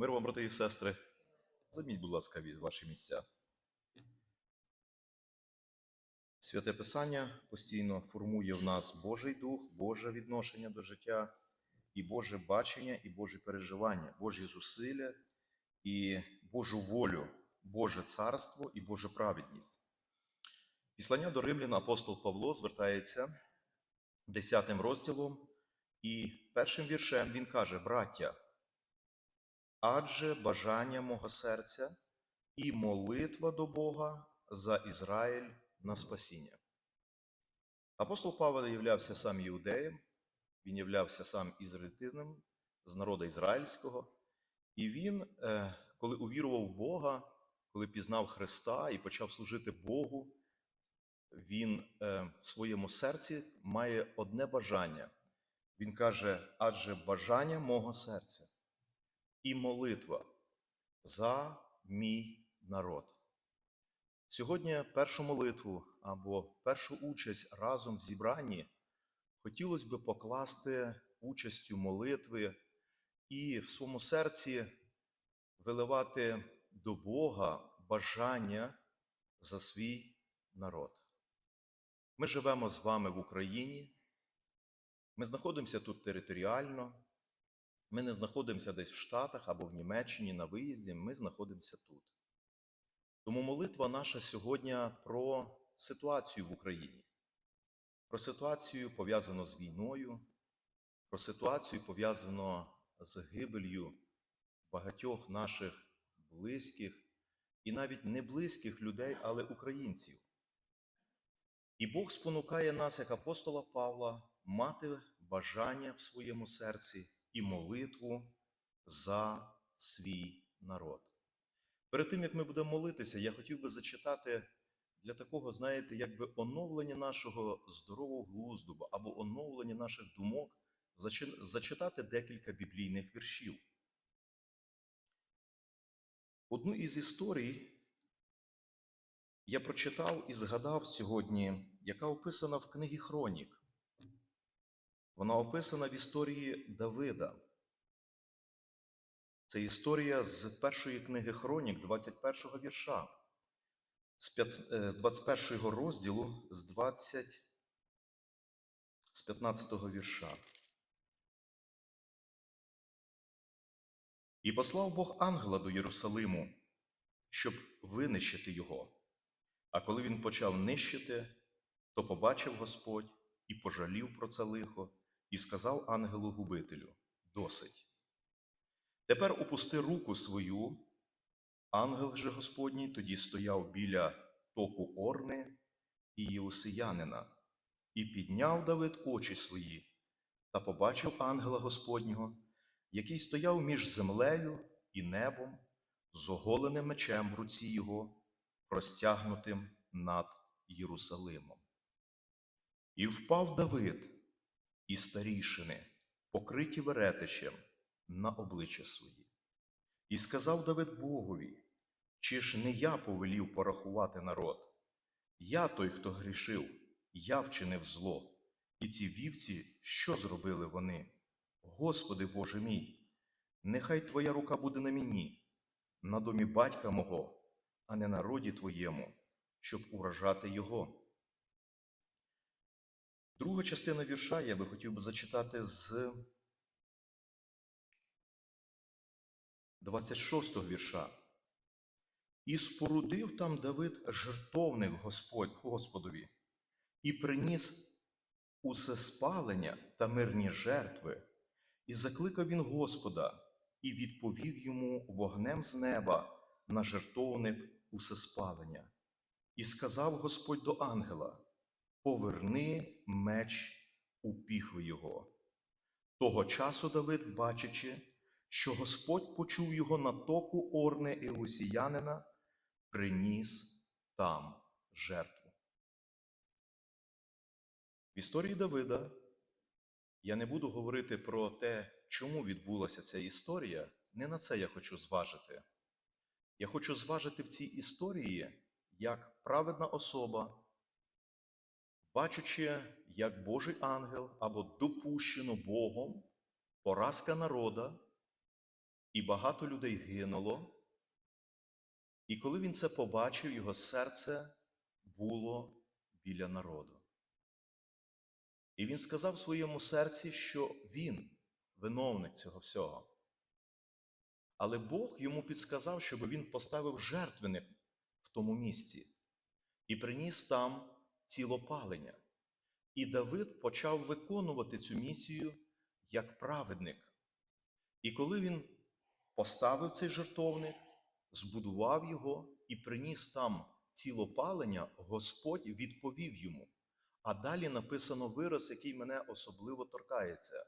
Мир вам, брати і сестри. Займіть, будь ласка, від ваші місця. Святе Писання постійно формує в нас Божий дух, Боже відношення до життя, і Боже бачення, і Божі переживання, Божі зусилля і Божу волю, Боже царство і Божа праведність. Післання до Римлян апостол Павло звертається 10 розділом і першим віршем він каже: Браття, адже бажання мого серця і молитва до Бога за Ізраїль на спасіння. Апостол Павел являвся сам іудеєм, він являвся сам ізраїльтином з народу ізраїльського, і він, е, коли увірував в Бога, коли пізнав Христа і почав служити Богу, він е, в своєму серці має одне бажання. Він каже: адже бажання мого серця і молитва за мій народ. Сьогодні першу молитву або першу участь разом в зібранні хотілося б покласти участю молитви і в своєму серці виливати до Бога бажання за свій народ. Ми живемо з вами в Україні, ми знаходимося тут територіально, ми не знаходимося десь в Штатах або в Німеччині на виїзді, ми знаходимося тут. Тому молитва наша сьогодні про ситуацію в Україні, про ситуацію пов'язану з війною, про ситуацію пов'язану з гибелью багатьох наших близьких і навіть не близьких людей, але українців. І Бог спонукає нас, як апостола Павла, мати бажання в своєму серці і молитву за свій народ. Перед тим, як ми будемо молитися, я хотів би зачитати для такого, знаєте, якби оновлення нашого здорового глузду або оновлення наших думок, зачитати декілька біблійних віршів. Одну із історій я прочитав і згадав сьогодні, яка описана в книгі Хронік. Вона описана в історії Давида. Це історія з першої книги Хронік, 21 вірша, з п'ят- е, з 21 розділу, з 20, з 15-го вірша. І послав Бог ангела до Єрусалиму, щоб винищити його. А коли він почав нищити, то побачив Господь і пожалів про це лихо, і сказав ангелу губителю: Досить. Тепер опусти руку свою. Ангел же Господній тоді стояв біля току Орни і Єусиянина, і підняв Давид очі свої, та побачив ангела Господнього, який стояв між землею і небом, з оголеним мечем в руці його, простягнутим над Єрусалимом. І впав Давид і старішини, покриті веретищем, на обличчя свої. І сказав Давид Богові, чи ж не я повелів порахувати народ? Я той, хто грішив, я вчинив зло, і ці вівці, що зробили вони? Господи Боже мій, нехай Твоя рука буде на мені, на домі батька мого, а не на роді Твоєму, щоб уражати його. Друга частина вірша я би хотів би зачитати з 26 го вірша. І спорудив там Давид жертовник Господь, Господові, і приніс усе спалення та мирні жертви, і закликав він Господа, і відповів йому вогнем з неба на жертовник усе спалення. І сказав Господь до ангела: Поверни меч у піхви його. Того часу Давид, бачачи, що Господь почув його на току Орни Еусіянина, приніс там жертву. В історії Давида я не буду говорити про те, чому відбулася ця історія. Не на це я хочу зважити. Я хочу зважити в цій історії, як праведна особа, бачучи, як Божий ангел або допущено Богом поразка народа і багато людей гинуло. І коли він це побачив, його серце було біля народу. І він сказав в своєму серці, що він виновник цього всього. Але Бог йому підсказав, щоб він поставив жертвеник в тому місці і приніс там цілопалення. І Давид почав виконувати цю місію як праведник. І коли він поставив цей жертовник, збудував його і приніс там цілопалення, Господь відповів йому. А далі написано вираз, який мене особливо торкається.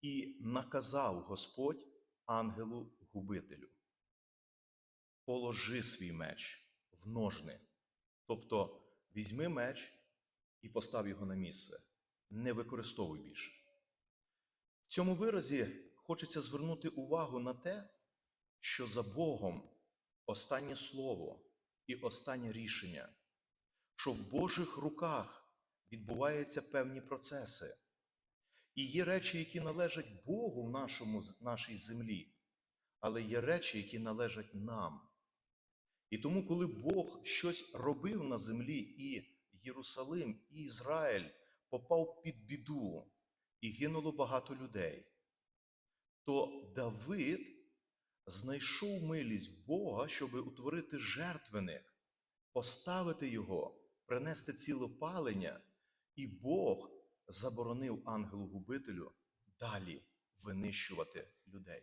І наказав Господь ангелу губителю. Положи свій меч в ножни. Тобто візьми меч і постав його на місце. Не використовуй більше. В цьому виразі хочеться звернути увагу на те, що за Богом останнє слово і останнє рішення, що в Божих руках відбуваються певні процеси. І є речі, які належать Богу в нашому, нашій землі, але є речі, які належать нам. І тому, коли Бог щось робив на землі, і Єрусалим, і Ізраїль попав під біду, і гинуло багато людей, то Давид знайшов милість в Бога, щоб утворити жертвеник, поставити його, принести цілопалення, і Бог заборонив ангелу-губителю далі винищувати людей.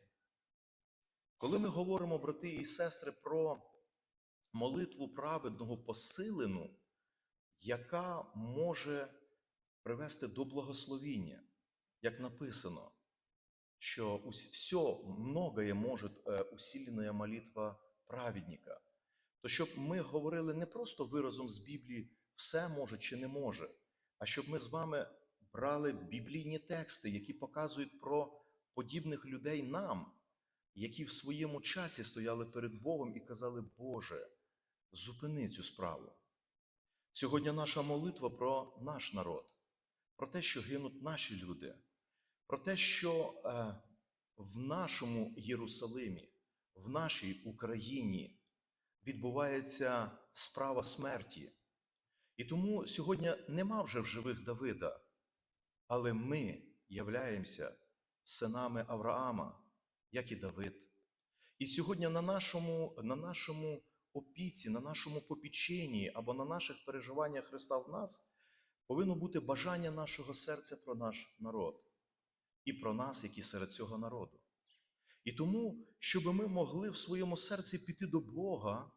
Коли ми говоримо, брати і сестри, про молитву праведного посилену, яка може привести до благословіння, як написано, що все многое може усиленная молитва праведника. То щоб ми говорили не просто виразом з Біблії все може чи не може, а щоб ми з вами брали біблійні тексти, які показують про подібних людей нам, які в своєму часі стояли перед Богом і казали, Боже, зупини цю справу. Сьогодні наша молитва про наш народ, про те, що гинуть наші люди, про те, що е, в нашому Єрусалимі, в нашій Україні відбувається справа смерті. І тому сьогодні нема вже в живих Давида, але ми являємося синами Авраама, як і Давид. І сьогодні на нашому, на нашому опіці, на нашому попіченні або на наших переживаннях Христа в нас повинно бути бажання нашого серця про наш народ і про нас, які серед цього народу. І тому, щоб ми могли в своєму серці піти до Бога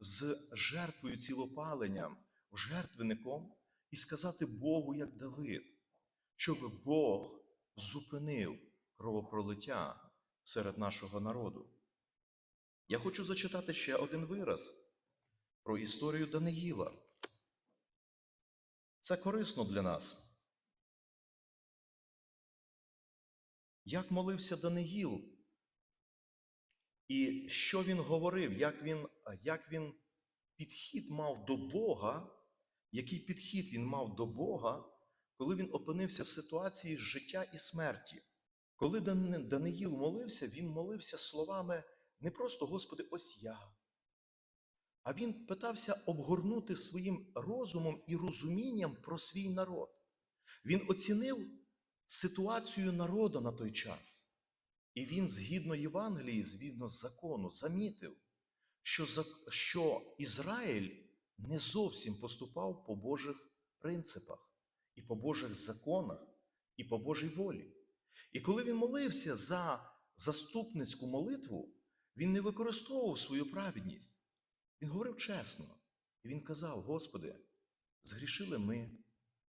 з жертвою цілопаленням, жертвенником, і сказати Богу, як Давид, щоб Бог зупинив кровопролиття серед нашого народу. Я хочу зачитати ще один вираз про історію Даниїла. Це корисно для нас. Як молився Даниїл, і що він говорив, як він, як він підхід мав до Бога, який підхід він мав до Бога, коли він опинився в ситуації життя і смерті. Коли Даниїл молився, він молився словами не просто Господи, ось я. А він питався обгорнути своїм розумом і розумінням про свій народ. Він оцінив ситуацію народу на той час. І він, згідно Євангелії, згідно закону, замітив, що, що Ізраїль не зовсім поступав по Божих принципах, і по Божих законах, і по Божій волі. І коли він молився за заступницьку молитву, він не використовував свою праведність. Він говорив чесно. І він казав: Господи, згрішили ми,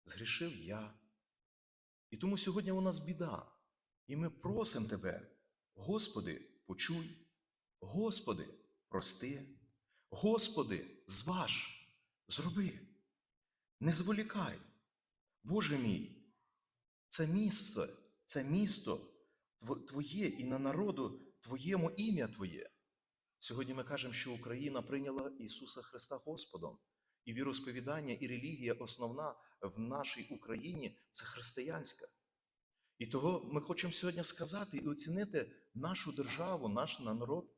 згрішив я. І тому сьогодні у нас біда. І ми просимо Тебе, Господи, почуй, Господи, прости, Господи, зваж, зроби, не зволікай. Боже мій, це місце, це місто Твоє і на народу Твоєму ім'я Твоє. Сьогодні ми кажемо, що Україна прийняла Ісуса Христа Господом, і віросповідання, і релігія основна в нашій Україні це християнська. І того ми хочемо сьогодні сказати і оцінити нашу державу, наш народ,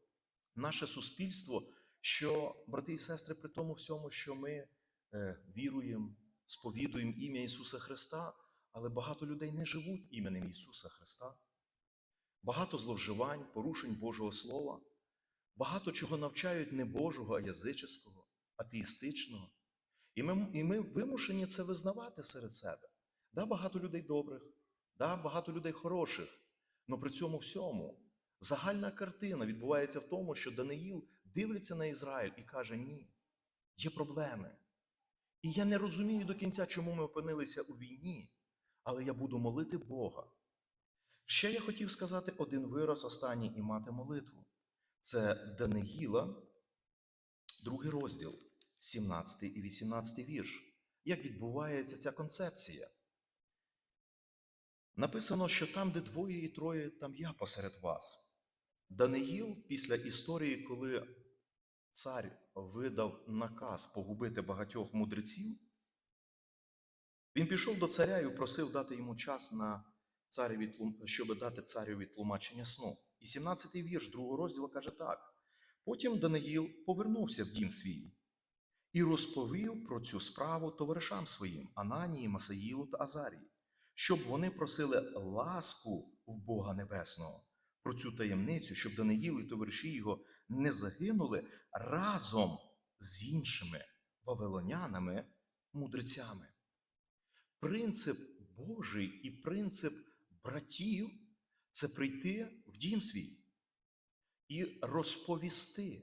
наше суспільство, що, брати і сестри, при тому всьому, що ми е, віруємо, сповідуємо ім'я Ісуса Христа, але багато людей не живуть іменем Ісуса Христа. Багато зловживань, порушень Божого Слова, багато чого навчають не Божого, а язичського, атеїстичного. І ми, і ми вимушені це визнавати серед себе. Да, багато людей добрих, да, багато людей хороших, але при цьому всьому загальна картина відбувається в тому, що Даниїл дивиться на Ізраїль і каже: ні, є проблеми. І я не розумію до кінця, чому ми опинилися у війні, але я буду молити Бога. Ще я хотів сказати один вираз останній і мати молитву. Це Даниїла, другий розділ, 17 і 18 вірш. Як відбувається ця концепція? Написано, що там, де двоє і троє, там я посеред вас. Даниїл після історії, коли цар видав наказ погубити багатьох мудреців, він пішов до царя і просив дати йому час на цареві, щоб дати цареві тлумачення сну. І 17-й вірш другого розділу каже так: Потім Даниїл повернувся в дім свій і розповів про цю справу товаришам своїм Ананії, Масаїлу та Азарії, щоб вони просили ласку в Бога Небесного про цю таємницю, щоб Даниїл і товариші його не загинули разом з іншими вавилонянами, мудрецями. Принцип Божий і принцип братів це прийти в дім свій і розповісти,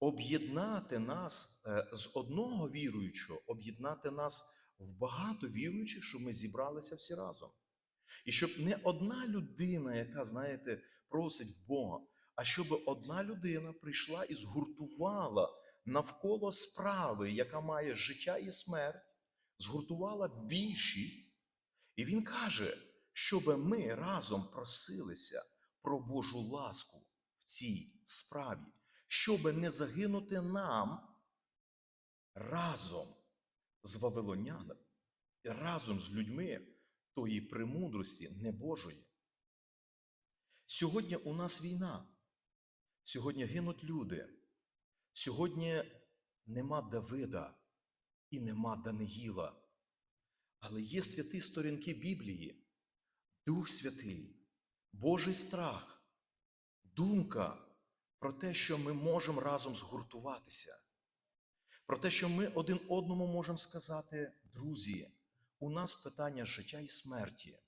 об'єднати нас е, з одного віруючого, об'єднати нас в багато віруючих, щоб ми зібралися всі разом. І щоб не одна людина, яка, знаєте, просить в Бога, а щоб одна людина прийшла і згуртувала навколо справи, яка має життя і смерть, згуртувала більшість. І він каже, щоб ми разом просилися про Божу ласку в цій справі, щоб не загинути нам разом з вавилонянами, разом з людьми тої премудрості небожої. Сьогодні у нас війна, сьогодні гинуть люди, сьогодні нема Давида і нема Даниїла. Але є святі сторінки Біблії, Дух Святий, Божий страх, думка про те, що ми можемо разом згуртуватися, про те, що ми один одному можемо сказати, друзі, у нас питання життя і смерті,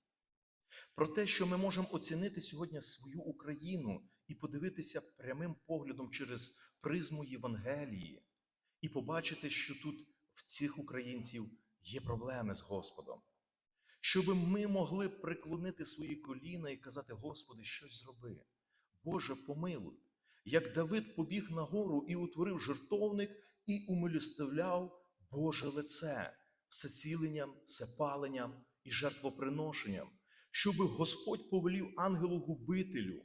про те, що ми можемо оцінити сьогодні свою Україну і подивитися прямим поглядом через призму Євангелії, і побачити, що тут в цих українців є проблеми з Господом. Щоб ми могли приклонити свої коліна і казати, Господи, щось зроби. Боже, помилуй. Як Давид побіг на гору і утворив жертовник і умилостивляв Боже лице всеціленням, всепаленням і жертвоприношенням, щоб Господь повелів ангелу-губителю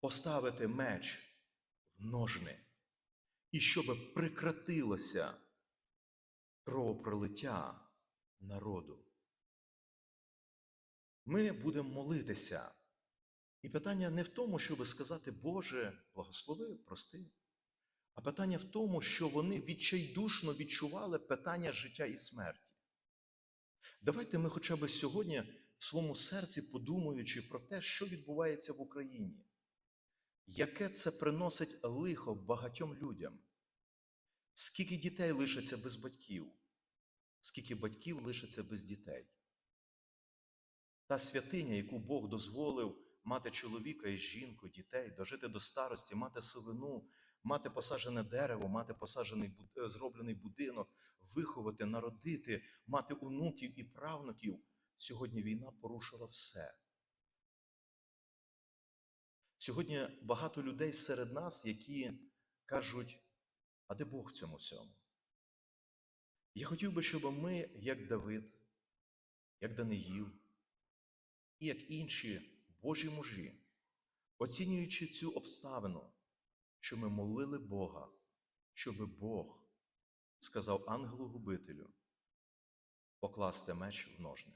поставити меч в ножни, і щоб прекратилося кровопролиття народу. Ми будемо молитися. І питання не в тому, щоб сказати, Боже, благослови, прости, а питання в тому, що вони відчайдушно відчували питання життя і смерті. Давайте ми хоча б сьогодні в своєму серці, подумаючи про те, що відбувається в Україні, яке це приносить лихо багатьом людям, скільки дітей лишаться без батьків, скільки батьків лишаться без дітей. Та святиня, яку Бог дозволив мати чоловіка і жінку, дітей, дожити до старості, мати сивину, мати посаджене дерево, мати посаджений е, зроблений будинок, виховати, народити, мати онуків і правнуків. Сьогодні війна порушила все. Сьогодні багато людей серед нас, які кажуть, а де Бог в цьому всьому? Я хотів би, щоб ми, як Давид, як Даниїл, і як інші Божі мужі, оцінюючи цю обставину, що ми молили Бога, щоб Бог сказав ангелу-губителю покласти меч в ножни.